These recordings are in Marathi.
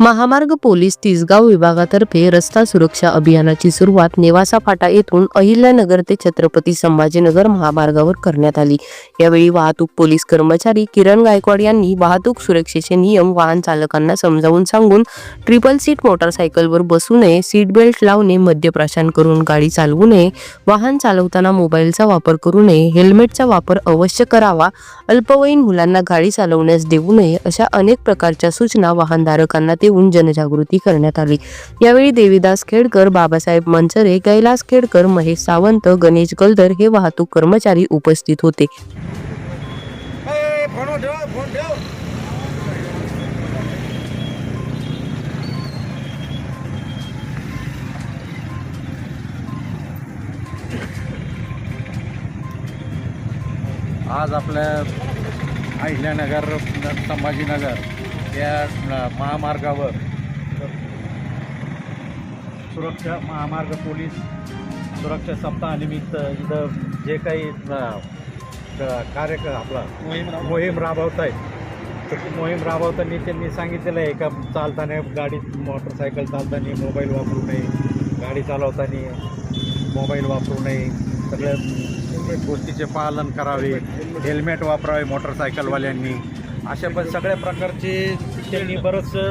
महामार्ग पोलीस तिसगाव विभागातर्फे रस्ता सुरक्षा अभियानाची सुरुवात नेवासा फाटा येथून अहिल्यानगर ते छत्रपती संभाजीनगर महामार्गावर करण्यात आली. यावेळी वाहतूक पोलीस कर्मचारी किरण गायकवाड यांनी वाहतूक सुरक्षेचे नियम वाहन चालकांना समजावून सांगून ट्रिपल सीट मोटारसायकलवर बसू नये सीट बेल्ट लावणे मद्यप्राशन करून गाडी चालवू नये वाहन चालवताना मोबाईलचा वापर करू नये हेल्मेटचा वापर अवश्य करावा अल्पवयीन मुलांना गाडी चालवण्यास देऊ नये अशा अनेक प्रकारच्या सूचना वाहनधारकांना ते देऊन जनजागृती करण्यात आली. यावेळी देवीदास खेडकर बाबासाहेब मंचरे कैलास खेडकर महेश सावंत गणेश गलदर हे वाहतूक कर्मचारी उपस्थित होते. आज आपल्या अहिल्यानगर संभाजीनगर. या महामार्गावर. सुरक्षा महामार्ग पोलीस सुरक्षा सप्ताहानिमित्त इथं जे काही कार्यक्रम आपला मोहीम राबवत आहेत तर मोहीम राबवताना त्यांनी सांगितलेलं आहे का चालताना गाडी मोटरसायकल चालताना मोबाईल वापरू नये गाडी चालवताना मोबाईल वापरू नये. सगळ्या गोष्टीचे पालन करावे हेल्मेट वापरावे मोटरसायकलवाल्यांनी. अशा पण सगळ्या प्रकारचे त्यांनी बरंचसं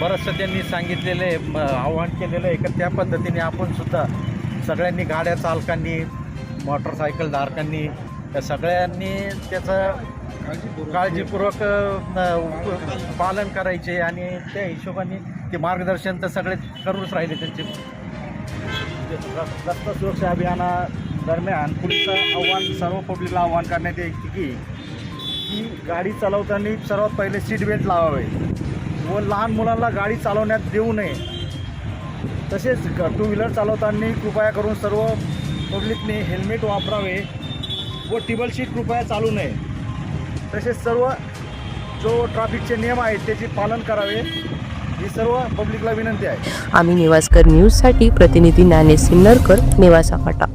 बरंचसं त्यांनी सांगितलेलं आहे म- आव्हान केलेलं आहे. का त्या पद्धतीने आपण सुद्धा सगळ्यांनी गाड्या चालकांनी मोटरसायकल धारकांनी त्या सगळ्यांनी त्याचं काळजीपूर्वक पालन करायचे आणि त्या हिशोबाने ते मार्गदर्शन तर सगळे करूनच राहिले त्यांचे. रस्ता सुरक्षा अभियाना दरम्यान पुढचं आव्हान सर्व पब्लिकला आव्हान करण्यात येते की की गाडी चालवताना सर्वात पहिले सीट बेल्ट लावावे. व लहान मुलांना गाडी चालवण्यात देऊ नये. तसेच टू व्हीलर चालवताना कृपया करून सर्व पब्लिकने हेल्मेट वापरावे व टेबल सीट कृपया चालू नये. तसेच सर्व जो ट्रॅफिकचे नियम आहेत त्याचे पालन करावे ही सर्व पब्लिकला विनंती आहे. आम्ही निवासकर न्यूजसाठी प्रतिनिधी ज्ञानेश सिन्नरकर नेवासा फाटा